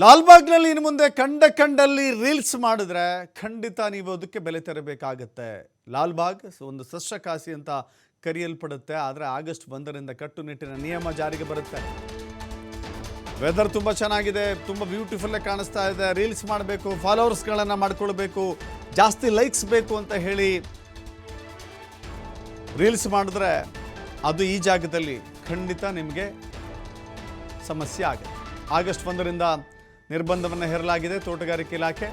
ಲಾಲ್ಬಾಗ್ನಲ್ಲಿ ಇನ್ನು ಮುಂದೆ ಕಂಡ ಕಂಡಲ್ಲಿ ರೀಲ್ಸ್ ಮಾಡಿದ್ರೆ ಖಂಡಿತ ನೀವು ಅದಕ್ಕೆ ಬೆಲೆ ತೆರಬೇಕಾಗತ್ತೆ. ಲಾಲ್ಬಾಗ್ ಒಂದು ಸಸ್ಯಕಾಸಿ ಅಂತ ಕರೆಯಲ್ಪಡುತ್ತೆ. ಆದರೆ ಆಗಸ್ಟ್ ಒಂದರಿಂದ ಕಟ್ಟುನಿಟ್ಟಿನ ನಿಯಮ ಜಾರಿಗೆ ಬರುತ್ತೆ. ವೆದರ್ ತುಂಬ ಚೆನ್ನಾಗಿದೆ, ತುಂಬ ಬ್ಯೂಟಿಫುಲ್ಲೇ ಕಾಣಿಸ್ತಾ ಇದೆ. ರೀಲ್ಸ್ ಮಾಡಬೇಕು, ಫಾಲೋವರ್ಸ್ಗಳನ್ನು ಮಾಡ್ಕೊಳ್ಬೇಕು, ಜಾಸ್ತಿ ಲೈಕ್ಸ್ ಬೇಕು ಅಂತ ಹೇಳಿ ರೀಲ್ಸ್ ಮಾಡಿದ್ರೆ ಅದು ಈ ಜಾಗದಲ್ಲಿ ಖಂಡಿತ ನಿಮಗೆ ಸಮಸ್ಯೆ ಆಗುತ್ತೆ. ಆಗಸ್ಟ್ ಒಂದರಿಂದ ನಿರ್ಬಂಧವನ್ನು ಹೇರಲಾಗಿದೆ ತೋಟಗಾರಿಕೆ ಇಲಾಖೆ.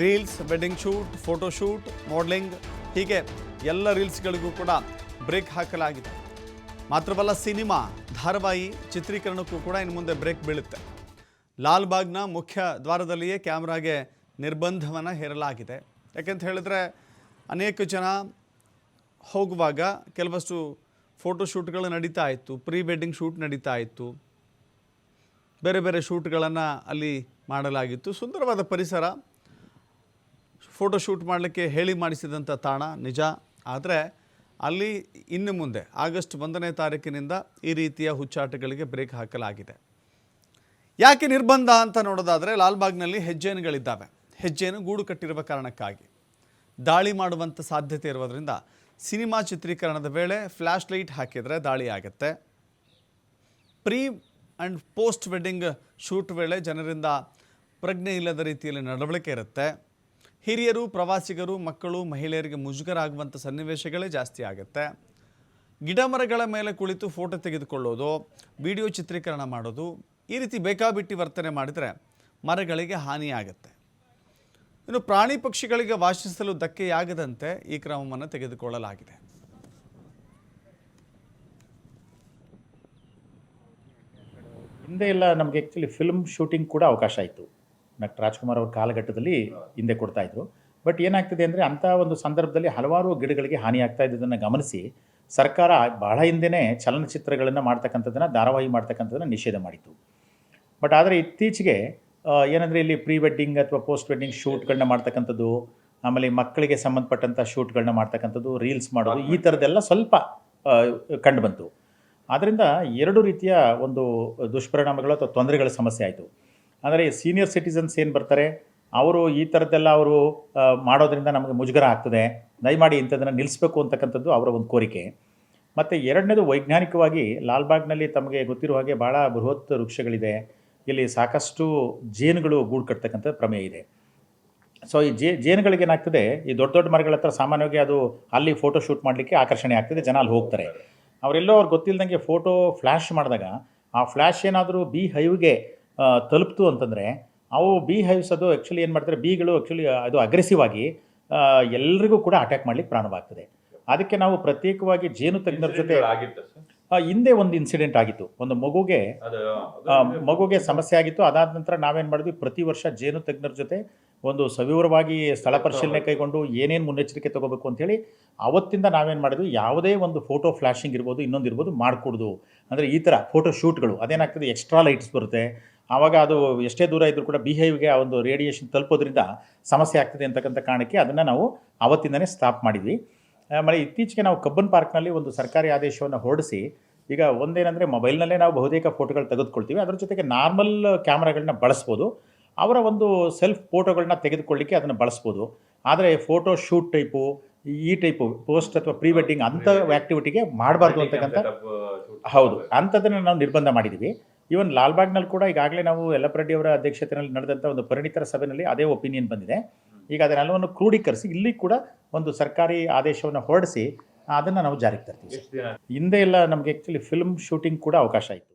Reels, wedding shoot, photo shoot, modelling ಹೀಗೆ ಎಲ್ಲ ರೀಲ್ಸ್ಗಳಿಗೂ ಕೂಡ ಬ್ರೇಕ್ ಹಾಕಲಾಗಿದೆ. ಮಾತ್ರವಲ್ಲ ಸಿನಿಮಾ, ಧಾರಾವಾಹಿ, ಚಿತ್ರೀಕರಣಕ್ಕೂ ಕೂಡ ಇನ್ನು ಮುಂದೆ ಬ್ರೇಕ್ ಬೀಳುತ್ತೆ. ಲಾಲ್ಬಾಗ್ನ ಮುಖ್ಯ ದ್ವಾರದಲ್ಲಿಯೇ ಕ್ಯಾಮ್ರಾಗೆ ನಿರ್ಬಂಧವನ್ನು ಹೇರಲಾಗಿದೆ. ಯಾಕೆಂತ ಹೇಳಿದ್ರೆ ಅನೇಕ ಜನ ಹೋಗುವಾಗ ಕೆಲವಷ್ಟು ಫೋಟೋಶೂಟ್ಗಳು ನಡೀತಾ ಇತ್ತು, ಪ್ರೀ ವೆಡ್ಡಿಂಗ್ ಶೂಟ್ ನಡೀತಾ ಇತ್ತು. ಬೇರೆ ಬೇರೆ ಶೂಟ್ಗಳನ್ನು ಅಲ್ಲಿ ಮಾಡಲಾಗಿತ್ತು. ಸುಂದರವಾದ ಪರಿಸರ. ಫೋಟೋ ಶೂಟ್ ಮಾಡಲಿಕ್ಕೆ ಹೇಳಿ ಮಾಡಿಸಿದಂಥ ತಾಣ ನಿಜ. ಆದರೆ ಅಲ್ಲಿ ಇನ್ನು ಮುಂದೆ ಆಗಸ್ಟ್ ಒಂದನೇ ತಾರೀಕಿನಿಂದ ಈ ರೀತಿಯ ಹುಚ್ಚಾಟಗಳಿಗೆ ಬ್ರೇಕ್ ಹಾಕಲಾಗಿದೆ. ಯಾಕೆ ನಿರ್ಬಂಧ ಅಂತ ನೋಡೋದಾದರೆ ಲಾಲ್ಬಾಗ್ನಲ್ಲಿ ಹೆಜ್ಜೇನುಗಳಿದ್ದಾವೆ. ಹೆಜ್ಜೇನು ಗೂಡು ಕಟ್ಟಿರುವ ಕಾರಣಕ್ಕಾಗಿ. ದಾಳಿ ಮಾಡುವಂಥ ಸಾಧ್ಯತೆ ಇರುವುದರಿಂದ ಸಿನಿಮಾ ಚಿತ್ರೀಕರಣದ ವೇಳೆ ಫ್ಲ್ಯಾಶ್ ಲೈಟ್ ಹಾಕಿದರೆ ದಾಳಿ ಆಗುತ್ತೆ. Pre and post wedding shoot ವೇಳೆ ಜನರಿಂದ ಪ್ರಜ್ಞೆ ಇಲ್ಲದ ರೀತಿಯಲ್ಲಿ ನಡವಳಿಕೆ ಇರುತ್ತೆ. ಹಿರಿಯರು, ಪ್ರವಾಸಿಗರು, ಮಕ್ಕಳು, ಮಹಿಳೆಯರಿಗೆ ಮುಜುಗರ ಆಗುವಂಥ ಸನ್ನಿವೇಶಗಳೇ ಜಾಸ್ತಿ ಆಗುತ್ತೆ. ಗಿಡ ಮರಗಳ ಮೇಲೆ ಕುಳಿತು ಫೋಟೋ ತೆಗೆದುಕೊಳ್ಳೋದು, ವಿಡಿಯೋ ಚಿತ್ರೀಕರಣ ಮಾಡೋದು, ಈ ರೀತಿ ಬೇಕಾಬಿಟ್ಟಿ ವರ್ತನೆ ಮಾಡಿದರೆ ಮರಗಳಿಗೆ ಹಾನಿಯಾಗುತ್ತೆ. ಇನ್ನು ಪ್ರಾಣಿ ಪಕ್ಷಿಗಳಿಗೆ ವಾಸಿಸಲು ಧಕ್ಕೆಯಾಗದಂತೆ ಈ ಕ್ರಮವನ್ನು ತೆಗೆದುಕೊಳ್ಳಲಾಗಿದೆ. ಹಿಂದೆ ಎಲ್ಲ ನಮಗೆ ಆ್ಯಕ್ಚುಲಿ ಫಿಲ್ಮ್ ಶೂಟಿಂಗ್ ಕೂಡ ಅವಕಾಶ ಇತ್ತು. ಡಾಕ್ಟರ್ ರಾಜ್ಕುಮಾರ್ ಅವ್ರ ಕಾಲಘಟ್ಟದಲ್ಲಿ ಹಿಂದೆ ಕೊಡ್ತಾ ಇದ್ರು. ಬಟ್ ಏನಾಗ್ತಿದೆ ಅಂದರೆ ಅಂಥ ಒಂದು ಸಂದರ್ಭದಲ್ಲಿ ಹಲವಾರು ಗಿಡಗಳಿಗೆ ಹಾನಿ ಆಗ್ತಾ ಇದ್ದದನ್ನು ಗಮನಿಸಿ ಸರ್ಕಾರ ಬಹಳ ಹಿಂದೆನೇ ಚಲನಚಿತ್ರಗಳನ್ನು ಮಾಡ್ತಕ್ಕಂಥದ್ದನ್ನು, ಧಾರಾವಾಹಿ ಮಾಡ್ತಕ್ಕಂಥದ್ದನ್ನು ನಿಷೇಧ ಮಾಡಿತ್ತು. ಬಟ್ ಆದರೆ ಇತ್ತೀಚೆಗೆ ಏನಂದರೆ ಇಲ್ಲಿ ಪ್ರೀ ವೆಡ್ಡಿಂಗ್ ಅಥವಾ ಪೋಸ್ಟ್ ವೆಡ್ಡಿಂಗ್ ಶೂಟ್ಗಳನ್ನ ಮಾಡ್ತಕ್ಕಂಥದ್ದು, ಆಮೇಲೆ ಮಕ್ಕಳಿಗೆ ಸಂಬಂಧಪಟ್ಟಂಥ ಶೂಟ್ಗಳನ್ನ ಮಾಡ್ತಕ್ಕಂಥದ್ದು, ರೀಲ್ಸ್ ಮಾಡೋದು, ಈ ಥರದ್ದೆಲ್ಲ ಸ್ವಲ್ಪ ಕಂಡುಬಂತು ಆದ್ದರಿಂದ ಎರಡು ರೀತಿಯ ಒಂದು ದುಷ್ಪರಿಣಾಮಗಳು ಅಥವಾ ತೊಂದರೆಗಳ ಸಮಸ್ಯೆ ಆಯಿತು. ಅಂದರೆ ಸೀನಿಯರ್ ಸಿಟಿಸನ್ಸ್ ಏನು ಬರ್ತಾರೆ? ಅವರು ಈ ಥರದ್ದೆಲ್ಲ ಅವರು ಮಾಡೋದರಿಂದ ನಮಗೆ ಮುಜುಗರ ಆಗ್ತದೆ. ದಯಮಾಡಿ ಇಂಥದ್ದನ್ನು ನಿಲ್ಲಿಸಬೇಕು ಅಂತಕ್ಕಂಥದ್ದು ಅವರ ಒಂದು ಕೋರಿಕೆ. ಮತ್ತು ಎರಡನೇದು ವೈಜ್ಞಾನಿಕವಾಗಿ ಲಾಲ್ಬಾಗ್ನಲ್ಲಿ ತಮಗೆ ಗೊತ್ತಿರುವ ಹಾಗೆ ಭಾಳ ಬೃಹತ್ ವೃಕ್ಷಗಳಿದೆ. ಇಲ್ಲಿ ಸಾಕಷ್ಟು ಜೇನುಗಳು ಗೂಡು ಕಟ್ತಕ್ಕಂಥ ಪ್ರಮೇಯ ಇದೆ. ಸೊ ಈ ಜೇ, ಜೇನುಗಳಿಗೆ ಏನಾಗ್ತದೆ? ಈ ದೊಡ್ಡ ದೊಡ್ಡ ಮರಗಳ ಹತ್ರ ಸಾಮಾನ್ಯವಾಗಿ ಅದು ಅಲ್ಲಿ ಫೋಟೋ ಶೂಟ್ ಮಾಡಲಿಕ್ಕೆ ಆಕರ್ಷಣೆ ಆಗ್ತದೆ, ಜನ ಅಲ್ಲಿ ಹೋಗ್ತಾರೆ. ಅವರೆಲ್ಲೋ ಅವ್ರು ಗೊತ್ತಿಲ್ಲದಂಗೆ ಫೋಟೋ ಫ್ಲ್ಯಾಶ್ ಮಾಡಿದಾಗ, ಆ ಫ್ಲ್ಯಾಶ್ ಏನಾದರೂ ಬಿ ಹೈವ್ಗೆ ತಲುಪ್ತು ಅಂತಂದರೆ ಅವು ಬಿ ಹೈವ್ಸ್ ಅದು ಆ್ಯಕ್ಚುಲಿ ಏನು ಮಾಡ್ತಾರೆ ಬೀಗಳು ಆ್ಯಕ್ಚುಲಿ ಅದು ಅಗ್ರೆಸಿವ್ ಆಗಿ ಎಲ್ರಿಗೂ ಕೂಡ ಅಟ್ಯಾಕ್ ಮಾಡಲಿಕ್ಕೆ ಪ್ರಾರಂಭವಾಗ್ತದೆ. ಅದಕ್ಕೆ ನಾವು ಪ್ರತ್ಯೇಕವಾಗಿ ಜೇನು ತಜ್ಞರ ಜೊತೆ ಹಿಂದೆ ಒಂದು ಇನ್ಸಿಡೆಂಟ್ ಆಗಿತ್ತು. ಒಂದು ಮಗುಗೆ ಮಗುಗೆ ಸಮಸ್ಯೆ ಆಗಿತ್ತು. ಅದಾದ ನಂತರ ನಾವೇನು ಮಾಡಿದ್ವಿ? ಪ್ರತಿ ವರ್ಷ ಜೇನು ತಜ್ಞರ ಜೊತೆ ಒಂದು ಸವಿವರವಾಗಿ ಸ್ಥಳ ಪರಿಶೀಲನೆ ಕೈಗೊಂಡು ಏನೇನು ಮುನ್ನೆಚ್ಚರಿಕೆ ತಗೋಬೇಕು ಅಂಥೇಳಿ ಅವತ್ತಿಂದ ನಾವೇನು ಮಾಡಿದ್ವಿ? ಯಾವುದೇ ಒಂದು ಫೋಟೋ ಫ್ಲ್ಯಾಶಿಂಗ್ ಇರ್ಬೋದು ಇನ್ನೊಂದು ಇರ್ಬೋದು ಮಾಡಿಕೊಡ್ದು. ಅಂದರೆ ಈ ಥರ ಫೋಟೋ ಶೂಟ್ಗಳು ಅದೇನಾಗ್ತದೆ ಎಕ್ಸ್ಟ್ರಾ ಲೈಟ್ಸ್ ಬರುತ್ತೆ. ಆವಾಗ ಅದು ಎಷ್ಟೇ ದೂರ ಇದ್ದರೂ ಕೂಡ ಬಿಹೇವ್ಗೆ ಆ ಒಂದು ರೇಡಿಯೇಷನ್ ತಲುಪೋದ್ರಿಂದ ಸಮಸ್ಯೆ ಆಗ್ತದೆ ಅಂತಕ್ಕಂಥ ಕಾರಣಕ್ಕೆ ಅದನ್ನು ನಾವು ಅವತ್ತಿಂದನೇ ಸ್ಟಾಪ್ ಮಾಡಿದ್ವಿ. ಆಮೇಲೆ ಇತ್ತೀಚೆಗೆ ನಾವು ಕಬ್ಬನ್ ಪಾರ್ಕ್ನಲ್ಲಿ ಒಂದು ಸರ್ಕಾರಿ ಆದೇಶವನ್ನು ಹೊರಡಿಸಿ ಈಗ ಒಂದೇನೆಂದರೆ ಮೊಬೈಲ್ನಲ್ಲೇ ನಾವು ಬಹುತೇಕ ಫೋಟೋಗಳು ತೆಗೆದುಕೊಳ್ತೀವಿ. ಅದರ ಜೊತೆಗೆ ನಾರ್ಮಲ್ ಕ್ಯಾಮ್ರಾಗಳನ್ನ ಬಳಸ್ಬೋದು. ಅವರ ಒಂದು ಸೆಲ್ಫ್ ಫೋಟೋಗಳನ್ನ ತೆಗೆದುಕೊಳ್ಳಿಕ್ಕೆ ಅದನ್ನು ಬಳಸ್ಬೋದು. ಆದರೆ ಫೋಟೋ ಶೂಟ್ ಟೈಪು ಈ ಟೈಪು ಪೋಸ್ಟ್ ಅಥವಾ ಪ್ರೀ ವೆಡ್ಡಿಂಗ್ ಅಂಥ ಆ್ಯಕ್ಟಿವಿಟಿಗೆ ಮಾಡಬಾರ್ದು ಅಂತಕ್ಕಂಥ ಹೌದು. ಅಂಥದ್ದನ್ನು ನಾವು ನಿರ್ಬಂಧ ಮಾಡಿದ್ದೀವಿ. ಈವನ್ ಲಾಲ್ಬಾಗ್ನಲ್ಲಿ ಕೂಡ ಈಗಾಗಲೇ ನಾವು ಯಲ್ಲಪ್ಪರೆಡ್ಡಿ ಅವರ ಅಧ್ಯಕ್ಷತೆಯಲ್ಲಿ ನಡೆದಂಥ ಒಂದು ಪರಿಣಿತರ ಸಭೆಯಲ್ಲಿ ಅದೇ ಒಪಿನಿಯನ್ ಬಂದಿದೆ. ಈಗ ಅದನ್ನೆಲ್ಲವನ್ನು ಕ್ರೋಢೀಕರಿಸಿ ಇಲ್ಲಿ ಕೂಡ ಒಂದು ಸರ್ಕಾರಿ ಆದೇಶವನ್ನು ಹೊರಡಿಸಿ ಅದನ್ನು ನಾವು ಜಾರಿಗೆ ತರ್ತೀವಿ ಹಿಂದೆ ಎಲ್ಲ ನಮಗೆ ಆ್ಯಕ್ಚುಲಿ ಫಿಲ್ಮ್ ಶೂಟಿಂಗ್ ಕೂಡ ಅವಕಾಶ ಇತ್ತು.